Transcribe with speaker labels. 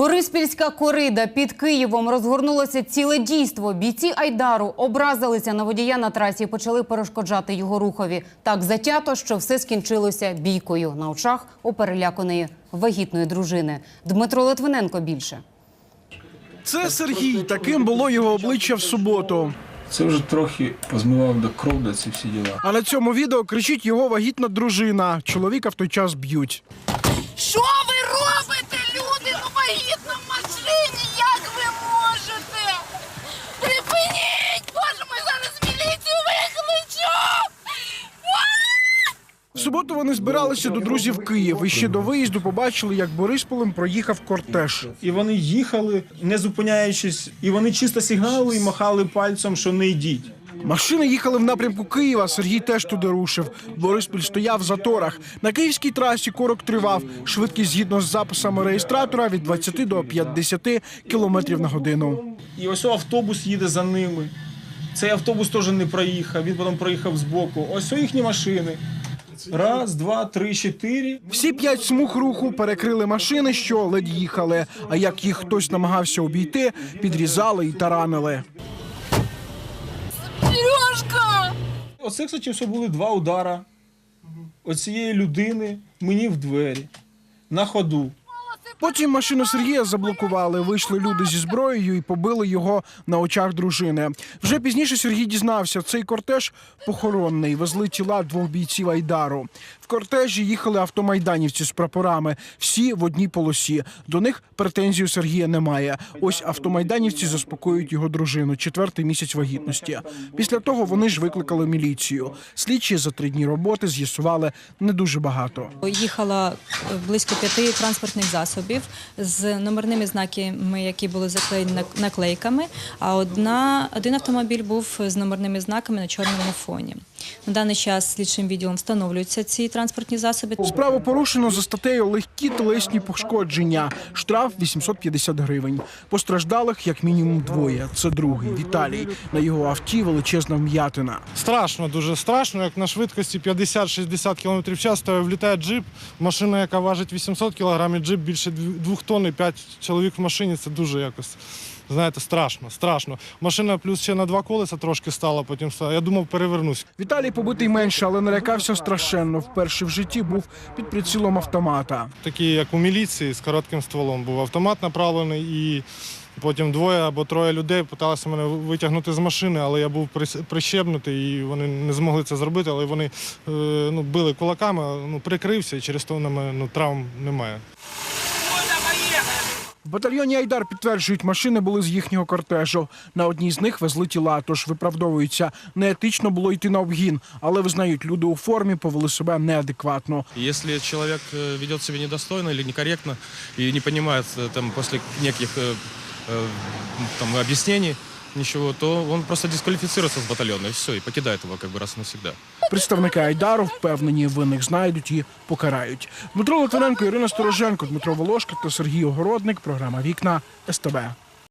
Speaker 1: Бориспільська корида під Києвом розгорнулося ціле дійство. Бійці Айдару образилися на водія на трасі і почали перешкоджати його рухові. Так затято, що все скінчилося бійкою на очах у переляканої вагітної дружини. Дмитро Литвиненко більше.
Speaker 2: Це Сергій. Таким було його обличчя в суботу.
Speaker 3: Це вже трохи позмивав до кров, до ці всі діла.
Speaker 2: А на цьому відео кричить його вагітна дружина. Чоловіка в той час б'ють.
Speaker 4: Що
Speaker 2: суботу вони збиралися до друзів в Київ. І ще до виїзду побачили, як Борисполем проїхав кортеж.
Speaker 5: І вони їхали, не зупиняючись, і вони чисто сигналили і махали пальцем, що не йдіть.
Speaker 2: Машини їхали в напрямку Києва. Сергій теж туди рушив. Бориспіль стояв в заторах. На київській трасі корок тривав. Швидкість згідно з записами реєстратора від 20 до 50 кілометрів на годину.
Speaker 5: І ось автобус їде за ними. Цей автобус теж не проїхав, він потім проїхав збоку. Ось їхні машини. Раз, два, три, чотири.
Speaker 2: Всі п'ять смуг руху перекрили машини, що ледь їхали. А як їх хтось намагався обійти, підрізали і таранили.
Speaker 4: Сережка!
Speaker 5: Оце, кстати, все були два удара. Оцієї людини мені в двері. На ходу.
Speaker 2: Потім машину Сергія заблокували. Вийшли люди зі зброєю і побили його на очах дружини. Вже пізніше Сергій дізнався, цей кортеж похоронний. Везли тіла двох бійців Айдару. В кортежі їхали автомайданівці з прапорами. Всі в одній полосі. До них претензій у Сергія немає. Ось автомайданівці заспокоюють його дружину. Четвертий місяць вагітності. Після того вони ж викликали міліцію. Слідчі за три дні роботи з'ясували не дуже багато.
Speaker 6: Їхала близько п'яти транспортних засобів з номерними знаками, які були заклеєні наклейками. А одна один автомобіль був з номерними знаками на чорному фоні. На даний час слідчим відділом встановлюються ці транспортні засоби.
Speaker 2: Справу порушено за статтею легкі тілесні пошкодження. Штраф 850 гривень. Постраждалих як мінімум двоє. Це другий Віталій. На його авті величезна вм'ятина.
Speaker 7: Страшно, дуже страшно, як на швидкості 50-60 км в час стоїть, влітає джип, машина, яка важить 800 кг, і джип більше 2 тонн, і 5 чоловік в машині, це дуже якось, знаєте, страшно, страшно. Машина плюс ще на два колеса трошки стала, потім стала. Я думав, перевернусь.
Speaker 2: Віталій побитий менше, але налякався страшенно. Вперше в житті був під прицілом автомата.
Speaker 7: Такий, як у міліції, з коротким стволом був автомат направлений і. Потім двоє або троє людей намагалися мене витягнути з машини, але я був прищепнутий, і вони не змогли це зробити, але вони е, ну, били кулаками, ну, прикрився, і через то на мене ну, травм немає.
Speaker 2: В батальйоні Айдар підтверджують, машини були з їхнього кортежу. На одній з них везли тіла, тож виправдовуються. Неетично було йти на обгін, але визнають, люди у формі повели себе неадекватно.
Speaker 8: Если человек э, ведет себя недостойно или некорректно и не понимает э, там, после неких э, э, там, объяснений ничего, то он просто дисквалифицируется с батальона и все, и покидает его как бы раз и навсегда.
Speaker 2: Представники Айдару впевнені, винних знайдуть і покарають. Дмитро Литвиненко, Ірина Стороженко, Дмитро Волошка та Сергій Огородник. Програма Вікна СТБ.